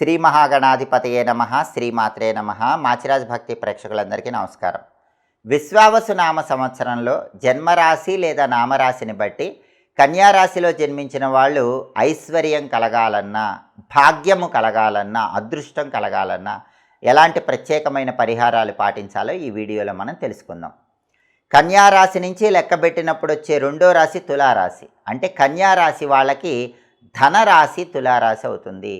శ్రీ మహాగణాధిపతయే నమ శ్రీమాత్రే నమ. మాచిరాజ్ భక్తి ప్రేక్షకులందరికీ నమస్కారం. విశ్వావసు నామ సంవత్సరంలో జన్మరాశి లేదా నామరాశిని బట్టి కన్యారాశిలో జన్మించిన వాళ్ళు ఐశ్వర్యం కలగాలన్నా భాగ్యము కలగాలన్నా అదృష్టం కలగాలన్నా ఎలాంటి ప్రత్యేకమైన పరిహారాలు పాటించాలో ఈ వీడియోలో మనం తెలుసుకుందాం. కన్యారాశి నుంచి లెక్కబెట్టినప్పుడు వచ్చే రెండో రాశి తులారాశి. అంటే కన్యారాశి వాళ్ళకి ధనరాశి తులారాశి అవుతుంది.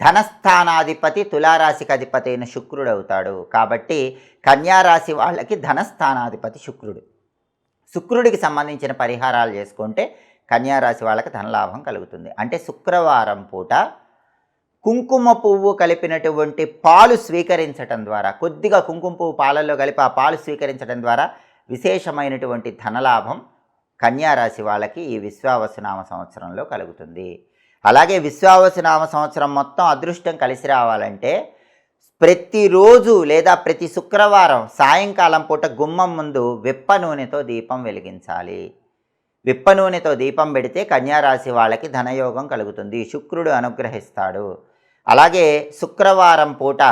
ధనస్థానాధిపతి తులారాశికి అధిపతి అయిన శుక్రుడు అవుతాడు కాబట్టి కన్యారాశి వాళ్ళకి ధనస్థానాధిపతి శుక్రుడు. శుక్రుడికి సంబంధించిన పరిహారాలు చేసుకుంటే కన్యారాశి వాళ్ళకి ధనలాభం కలుగుతుంది. అంటే శుక్రవారం పూట కుంకుమ పువ్వు కలిపినటువంటి పాలు స్వీకరించటం ద్వారా కొద్దిగా కుంకుమ పువ్వు పాలల్లో కలిపి ఆ పాలు స్వీకరించడం ద్వారా విశేషమైనటువంటి ధనలాభం కన్యారాశి వాళ్ళకి ఈ విశ్వావసునామ సంవత్సరంలో కలుగుతుంది. అలాగే విశ్వావసనామ సంవత్సరం మొత్తం అదృష్టం కలిసి రావాలంటే ప్రతిరోజు లేదా ప్రతి శుక్రవారం సాయంకాలం పూట గుమ్మం ముందు విప్ప నూనెతో దీపం వెలిగించాలి. విప్ప నూనెతో దీపం పెడితే కన్యారాశి వాళ్ళకి ధనయోగం కలుగుతుంది. శుక్రుడు అనుగ్రహిస్తాడు. అలాగే శుక్రవారం పూట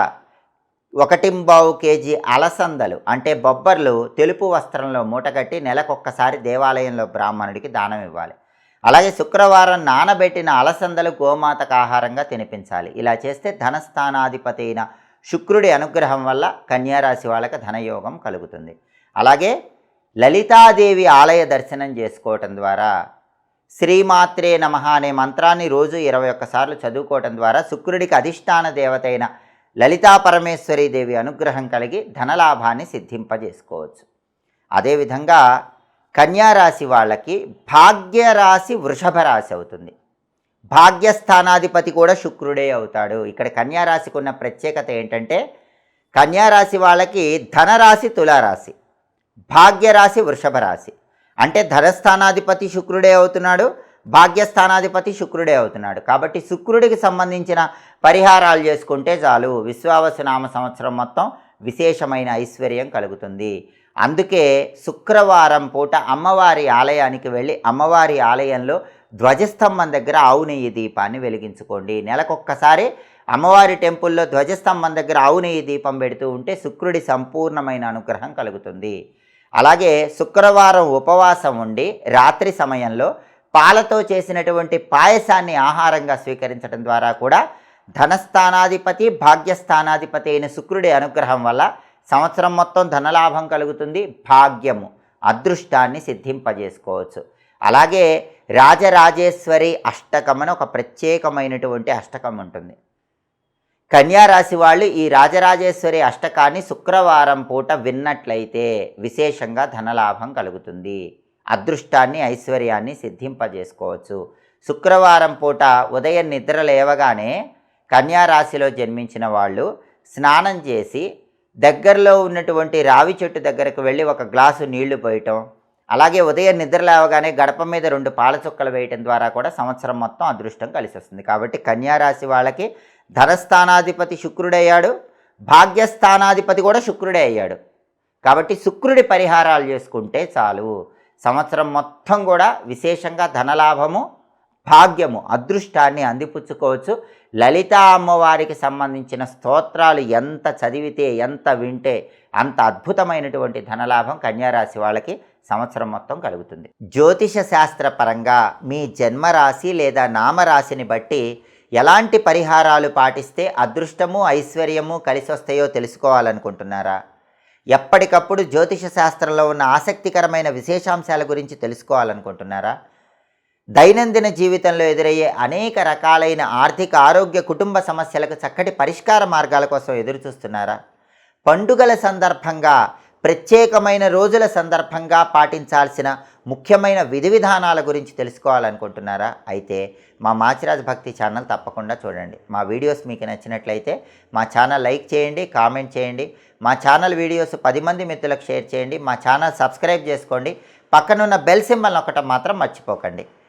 ఒకటింబావు కేజీ అలసందలు అంటే బొబ్బర్లు తెలుపు వస్త్రంలో మూటగట్టి నెలకొక్కసారి దేవాలయంలో బ్రాహ్మణుడికి దానం ఇవ్వాలి. అలాగే శుక్రవారం నానబెట్టిన అలసందలు గోమాతకు ఆహారంగా తినిపించాలి. ఇలా చేస్తే ధనస్థానాధిపతి అయిన శుక్రుడి అనుగ్రహం వల్ల కన్యారాశి వాళ్ళకి ధనయోగం కలుగుతుంది. అలాగే లలితాదేవి ఆలయ దర్శనం చేసుకోవటం ద్వారా శ్రీమాత్రే నమ అనే మంత్రాన్ని రోజు ఇరవై ఒక్కసార్లు చదువుకోవటం ద్వారా శుక్రుడికి అధిష్టాన దేవత అయిన లలితా పరమేశ్వరీ దేవి అనుగ్రహం కలిగి ధనలాభాన్ని సిద్ధింపజేసుకోవచ్చు. అదేవిధంగా కన్యారాశి వాళ్ళకి భాగ్యరాశి వృషభ రాశి అవుతుంది. భాగ్యస్థానాధిపతి కూడా శుక్రుడే అవుతాడు. ఇక్కడ కన్యారాశికి ఉన్న ప్రత్యేకత ఏంటంటే కన్యారాశి వాళ్ళకి ధనరాశి తులారాశి భాగ్యరాశి వృషభ రాశి అంటే ధనస్థానాధిపతి శుక్రుడే అవుతున్నాడు భాగ్యస్థానాధిపతి శుక్రుడే అవుతున్నాడు. కాబట్టి శుక్రుడికి సంబంధించిన పరిహారాలు చేసుకుంటే చాలు. విశ్వావసనామ సంవత్సరం మొత్తం విశేషమైన ఐశ్వర్యం కలుగుతుంది. అందుకే శుక్రవారం పూట అమ్మవారి ఆలయానికి వెళ్ళి అమ్మవారి ఆలయంలో ధ్వజస్తంభం దగ్గర ఆవు నెయ్యి దీపాన్ని వెలిగించుకోండి. నెలకొక్కసారి అమ్మవారి టెంపుల్లో ధ్వజస్తంభం దగ్గర ఆవు నెయ్యి దీపం పెడుతూ ఉంటే శుక్రుడి సంపూర్ణమైన అనుగ్రహం కలుగుతుంది. అలాగే శుక్రవారం ఉపవాసం ఉండి రాత్రి సమయంలో పాలతో చేసినటువంటి పాయసాన్ని ఆహారంగా స్వీకరించడం ద్వారా కూడా ధనస్థానాధిపతి భాగ్యస్థానాధిపతి అయిన శుక్రుడి అనుగ్రహం వల్ల సంవత్సరం మొత్తం ధనలాభం కలుగుతుంది భాగ్యము అదృష్టాన్ని సిద్ధింపజేసుకోవచ్చు. అలాగే రాజరాజేశ్వరి అష్టకం అని ఒక ప్రత్యేకమైనటువంటి అష్టకం ఉంటుంది. కన్యారాశి వాళ్ళు ఈ రాజరాజేశ్వరి అష్టకాన్ని శుక్రవారం పూట విన్నట్లయితే విశేషంగా ధనలాభం కలుగుతుంది. అదృష్టాన్ని ఐశ్వర్యాన్ని సిద్ధింపజేసుకోవచ్చు. శుక్రవారం పూట ఉదయం నిద్ర లేవగానే కన్యారాశిలో జన్మించిన వాళ్ళు స్నానం చేసి దగ్గరలో ఉన్నటువంటి రావి చెట్టు దగ్గరకు వెళ్ళి ఒక గ్లాసు నీళ్ళు పోయటం అలాగే ఉదయం నిద్ర లేవగానే గడప మీద రెండు పాల చుక్కలు వేయటం ద్వారా కూడా సంవత్సరం మొత్తం అదృష్టం కలిసి వస్తుంది కాబట్టి కన్యారాశి వాళ్ళకి ధనస్థానాధిపతి శుక్రుడయ్యాడు భాగ్యస్థానాధిపతి కూడా శుక్రుడే అయ్యాడు. కాబట్టి శుక్రుడి పరిహారాలు చేసుకుంటే చాలు. సంవత్సరం మొత్తం కూడా విశేషంగా ధనలాభము భాగ్యము అదృష్టాన్ని అందిపుచ్చుకోవచ్చు. లలిత అమ్మవారికి సంబంధించిన స్తోత్రాలు ఎంత చదివితే ఎంత వింటే అంత అద్భుతమైనటువంటి ధనలాభం కన్యారాశి వాళ్ళకి సంవత్సరం మొత్తం కలుగుతుంది. జ్యోతిష శాస్త్ర పరంగా మీ జన్మరాశి లేదా నామరాశిని బట్టి ఎలాంటి పరిహారాలు పాటిస్తే అదృష్టము ఐశ్వర్యము కలిసి వస్తాయో తెలుసుకోవాలనుకుంటున్నారా? ఎప్పటికప్పుడు జ్యోతిష శాస్త్రంలో ఉన్న ఆసక్తికరమైన విశేషాంశాల గురించి తెలుసుకోవాలనుకుంటున్నారా? దైనందిన జీవితంలో ఎదురయ్యే అనేక రకాలైన ఆర్థిక ఆరోగ్య కుటుంబ సమస్యలకు చక్కటి పరిష్కార మార్గాల కోసం ఎదురుచూస్తున్నారా? పండుగల సందర్భంగా ప్రత్యేకమైన రోజుల సందర్భంగా పాటించాల్సిన ముఖ్యమైన విధి విధానాల గురించి తెలుసుకోవాలనుకుంటున్నారా? అయితే మా మాచిరాజ్ భక్తి ఛానల్ తప్పకుండా చూడండి. మా వీడియోస్ మీకు నచ్చినట్లయితే మా ఛానల్ లైక్ చేయండి కామెంట్ చేయండి. మా ఛానల్ వీడియోస్ పది మంది మిత్రులకు షేర్ చేయండి. మా ఛానల్ సబ్స్క్రైబ్ చేసుకోండి. పక్కనున్న బెల్ సింబల్ ఒకటం మాత్రం మర్చిపోకండి.